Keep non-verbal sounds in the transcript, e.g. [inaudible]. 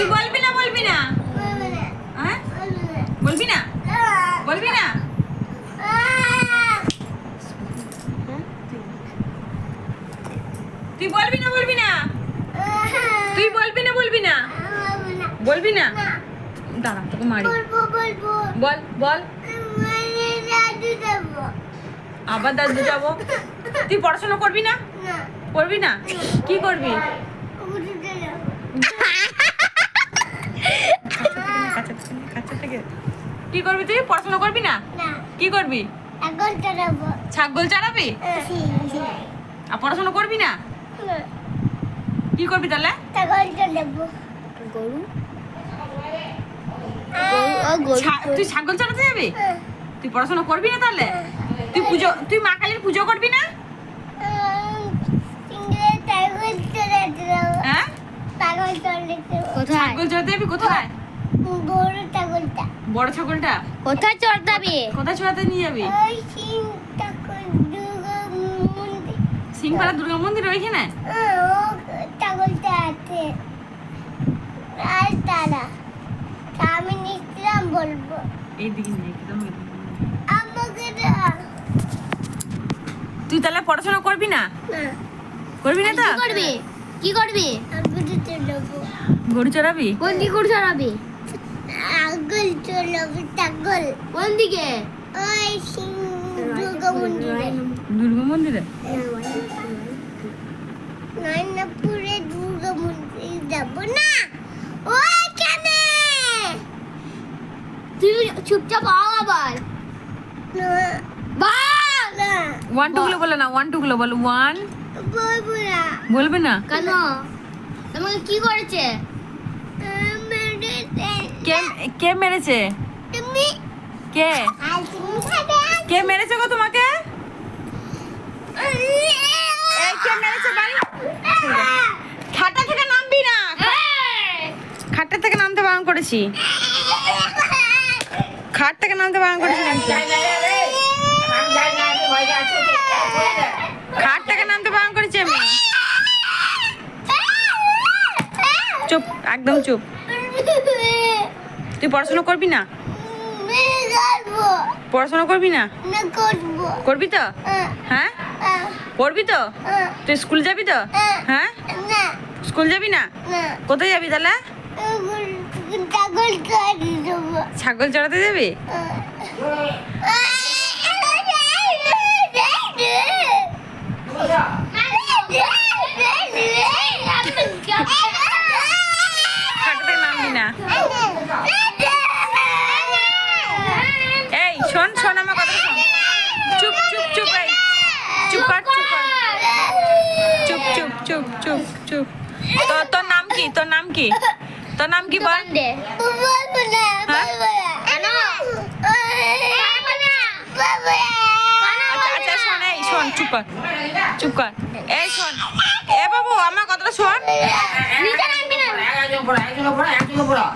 তুই বলবি না বলবি না? হ্যাঁ? বলবি না? বলবি না? তুই বলবি না বলবি না? তুই বলবি না বলবি না? বলবি না? দাঁড়া তোকে মারি। বল বল। আবার দাদু যাব? তুই পড়াশোনা করবি না? করবি না? কি করবি? [laughs] উঠতে যাব থেকে। কি করবি তুই? পড়াশোনা করবি না? না। কি করবি? ছাগল চালাবি আর পড়াশোনা করবি না? কি করবি তাহলে? তখন চড়াবো। গরু। তুই ছাগল চালাতে যাবি? তুই পড়াশোনা করবি না তাহলে? তুই পুজো তুই মা কালীর পুজো করবি না? হ্যাঁ? ছাগল চড়াতে কোথায়? ছাগল চড়াতে যাবি? কোথায়? বড় ছাগলটা। বড় ছাগলটা? কোথায় চড়তাবি কোথায় চড়াতে নিয়ে যাবি? ওই সিংপাড়া দুর্গা মন্দির। ওইখানে? হ্যাঁ, ও ছাগলটা আছে। আর তারা আমি নিশ্চিলাম বলব। এইদিকে নিয়ে একদম আমাকে তুই তাহলে পড়াশোনা করবি না? করবি না তো? করবি? কি করবি? গরু চড়াবি। কোন গরু চড়াবি? আগল চলবো ছাগল কোন দিকে ওই দুর্গা মন্দিরে। দুর্গা মন্দিরে? নয়নাপুরে দুর্গা মন্দির যাব না? ওইখানে তুই চুপচাপ আও আবার। বল না। ওয়ান টু গুলো বলো না ওয়ান টু গুলো বলো। ওয়ান বলব না। বলবে না? কেন? তোমাকে কি করেছে? কে মেরেছে? তুমি। কে? কে মেরেছে গো তোমাকে? এই কে মেরেছে বাড়ি? খাটটা থেকে নামবি না। খাটটা থেকে নামতে বারণ করেছি। খাট থেকে নামতে বারণ করেছি খাট থেকে নামতে বারণ করেছি আমি। চুপ একদম চুপ। তুই পড়াশোনা করবি না? পড়াশোনা করবি না? করবি। তো? হ্যাঁ? পড়বি তো? তুই স্কুল যাবি তো? হ্যাঁ? স্কুল যাবি না? কোথায় যাবি তাহলে? ছাগল চড়াতে যাবি। খাট থেকে নামবি না এই শোন শোন আমার কথা শোন চুপ চুপ চুপ এই চুপ কর চুপ কর চুপ চুপ চুপ চুপ চুপ তোর তোর নাম কি তোর নাম কি? তোর নাম কি বল? আচ্ছা আচ্ছা শোন এই শোন চুপ কর চুপ কর। এই শোন এ বাবু আমার কথাটা শোন। নিচে নামবি না একজন পড়া একজন পড়া একজন পড়া।